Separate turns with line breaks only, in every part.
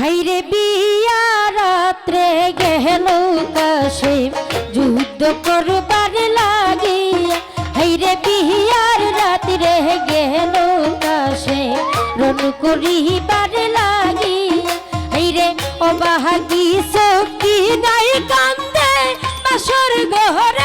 হাইরে বিয়া রাত্রে গেল কাশিম যুদ্ধ করবার লাগিয়া। হাইরে বিহার রাত্রে গেল কাশিম রণ করিবার লাগিয়া। হাইরে অবাহাগি শক্তি নাই কান্দে, বাসর গহর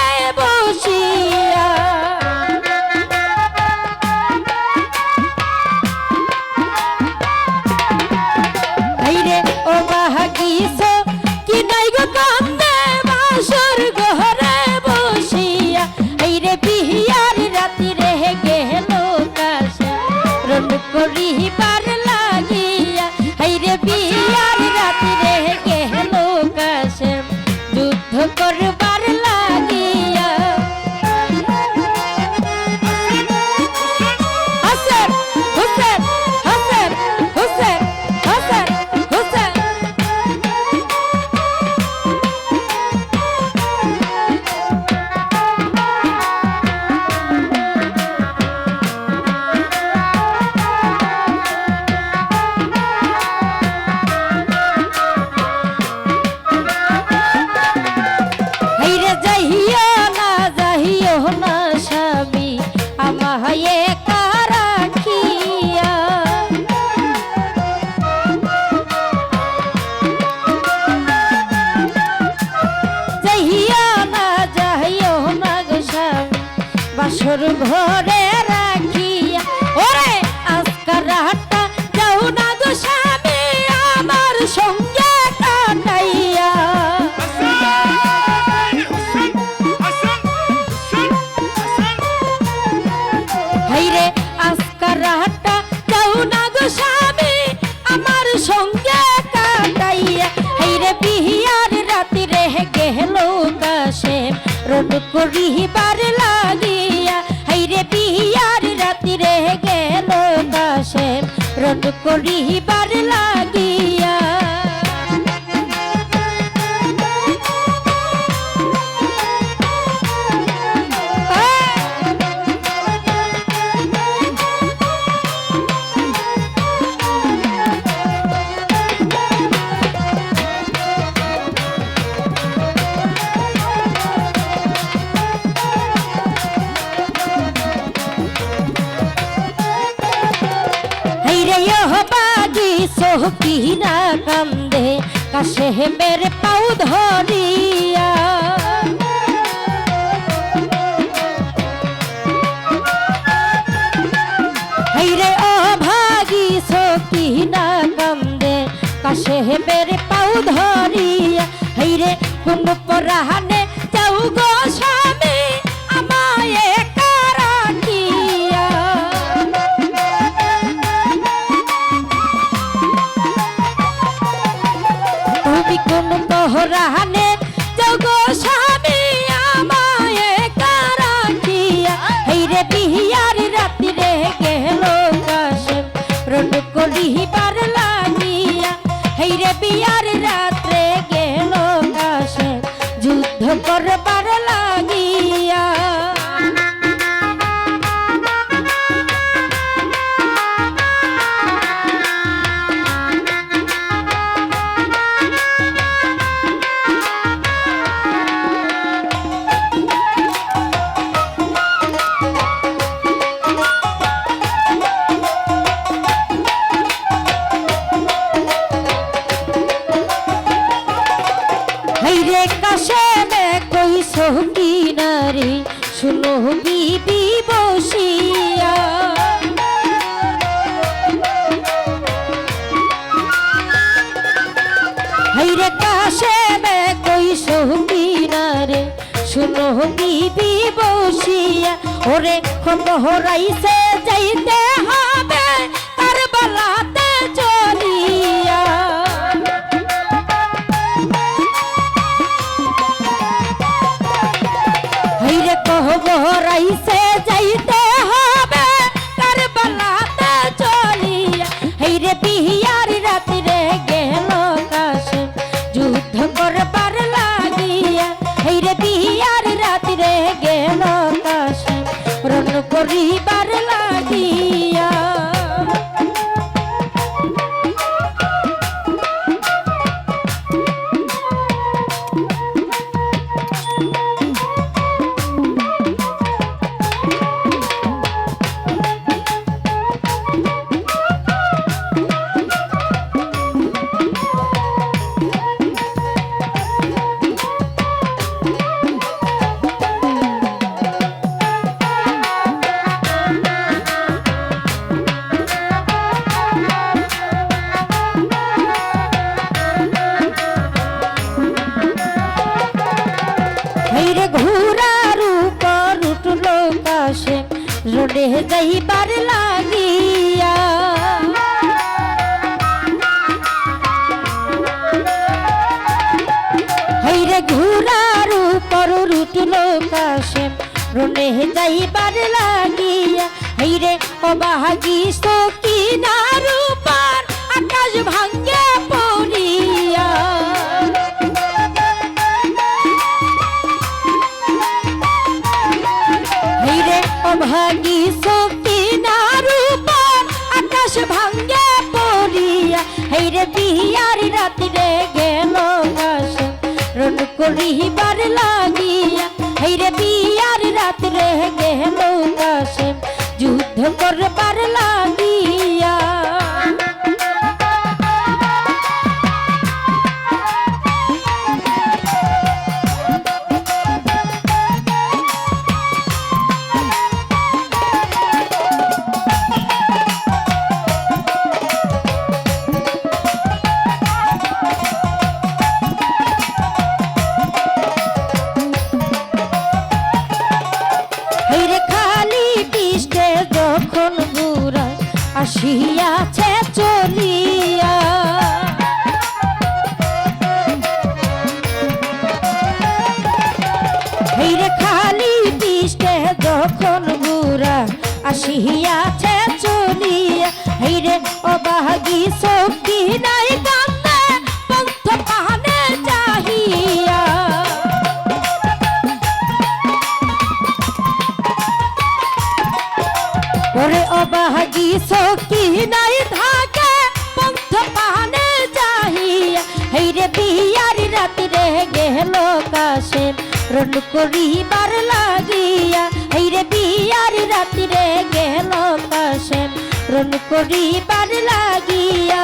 করিবার লাগিয়া হাইরে বিহার রাতি রে গেল দাসে রট করিবার সেহেবের পাউ ধরিয়া হইরে কোন পরাহানে শুনো বিবি বসিয়া ওরে কত হরাইছে যাইতে হবে তার বালাতে চলিয়া হইরে কহ হরাইছে রুটল কাশে রোডে যাইবার লাগিয়া হাইরে অবাহাগি সকিনার উপর আকাশ ভাঙ্গে পড়িয়া। হিরে অভাগী সকিনার উপর আকাশ ভাঙ্গে পড়িয়া হিরে বিহার রাত্রে গেল কাশ রন করিবার লাগিয়া হিরে রাত রে গেল কাশ যুদ্ধ করবার লাগিয়া আসিয়াছে চলিয়া। হেরে খালি দৃষ্টে যখন গুরা আসিয়াছে চলিয়া হেরে অবাগি শক্তি নাই সকি নাই থাকে পন্থ পানে যাহিয়া হেইরে বিয়ার রাতিরে গেল কাশে রন করিবার লাগিয়া। হেইরে বিয়ার রাতিরে গেল কাশে রন করিবার লাগিয়া।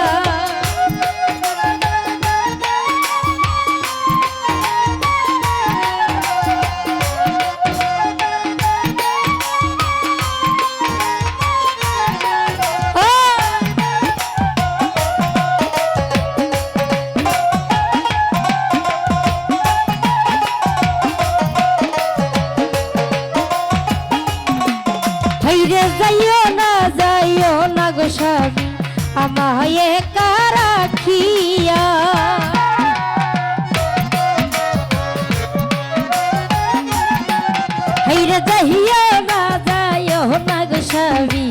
হাইরে যাইও না যাইও না গো স্বামী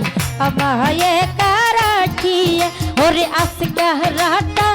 আমায় একা রাখিয়া ওরে আজকে রাটা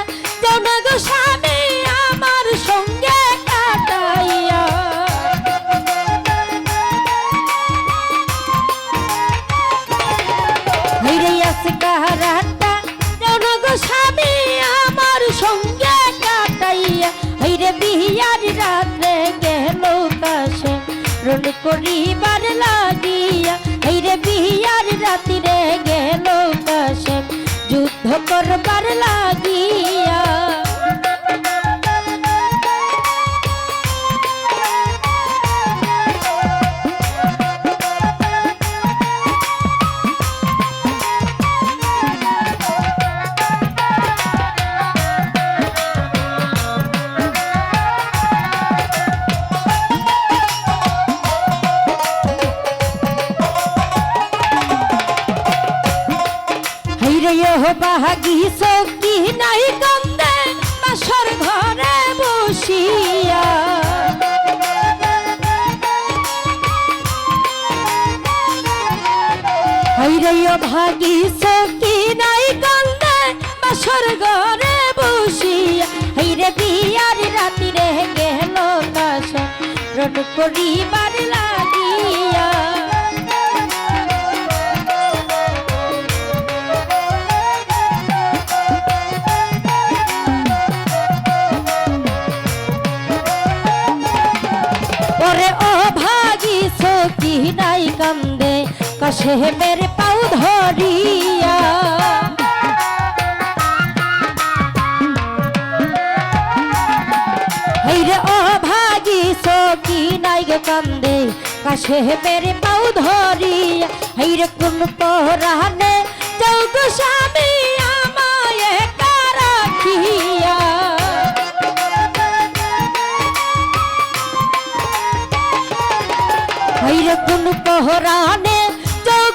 বাহাগি সকি নাই কান্দে ঘরে বসিয়া। ভাগি সকি নাই কান্দে বাসর ঘরে বসিয়া। হাইরে বিয়ার রাতিরে গেল কাশ মেরে পাউ ধরিয়া। হেরে ও ভাগি সকি নাই গো কান্দে মেরে পাউ ধরিয়া। হেরে কোন পরানে চৌক স্বামী আমায় একা রাখিয়া। হেরে কোন পহর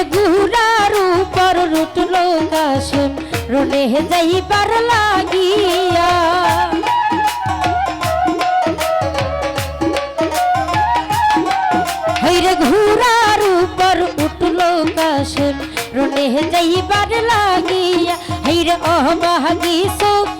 হাইরে গুড়ার উপর রুটল কাশেম রনে যাইবার লাগিয়া। হাইরে ঘুরার উপর উঠল কাশেম রনে যাইবার লাগিয়া। হাইরে অবাগি সকিনার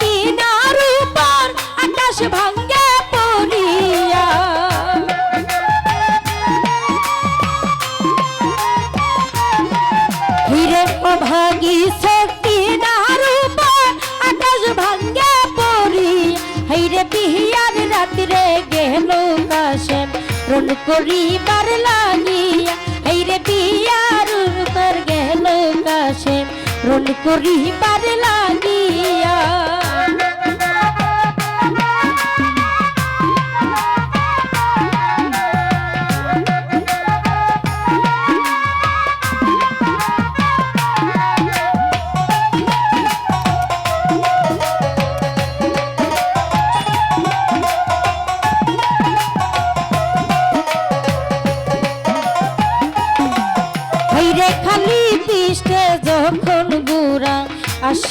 করিবার লাগিয়া হাইরে বিয়ার উপর গেল কাশে। রোল করিবার লাগিয়া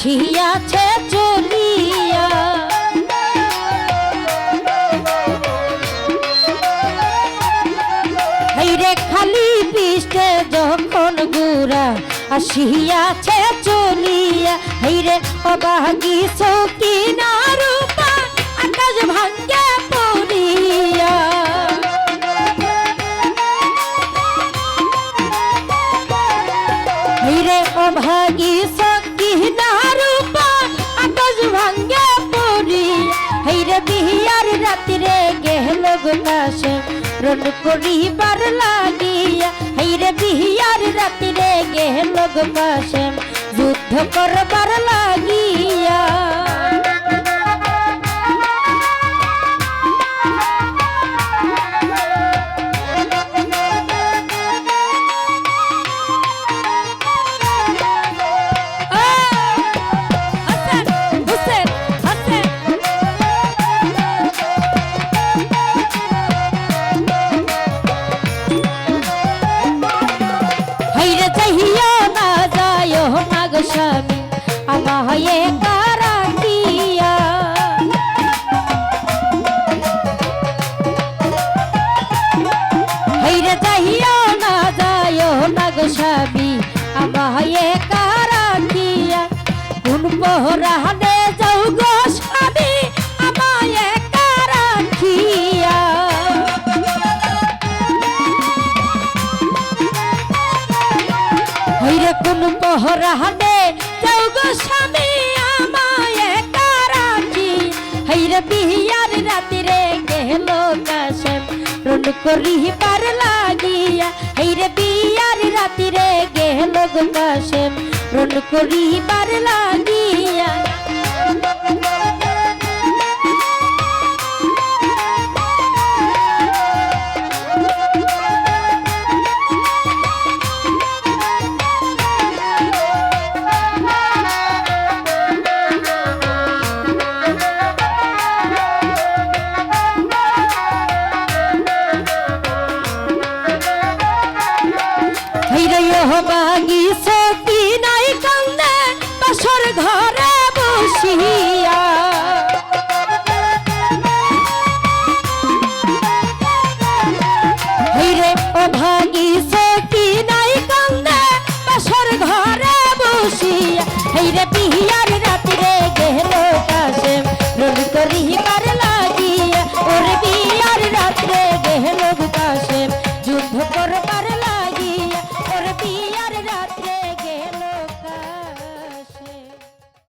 আসিয়াছে চলিয়া। হাইরে খালি পৃষ্ঠে যখন গুড়া আসিয়াছে চলিয়া হাইরে অবাগি সকিনা রূপা আকাশ ভাঙ্গে পড়িয়া। হিরে অভাগী গুকাশে রণ করিবার লাগিয়া হাইরে বিহিয়ার রাত্রে গেল গুকাশে যুদ্ধ করবার লাগিয়া কোন পহরানে যাও গো স্বামী, আমায় কারাকি হইরে বিহিয়ার রাতিরে গেল কাশেম রণ করিবার লাগিয়া হইরে বিয়ার রাতিরে গেল কাশেম রণ করিবার লাগিয়া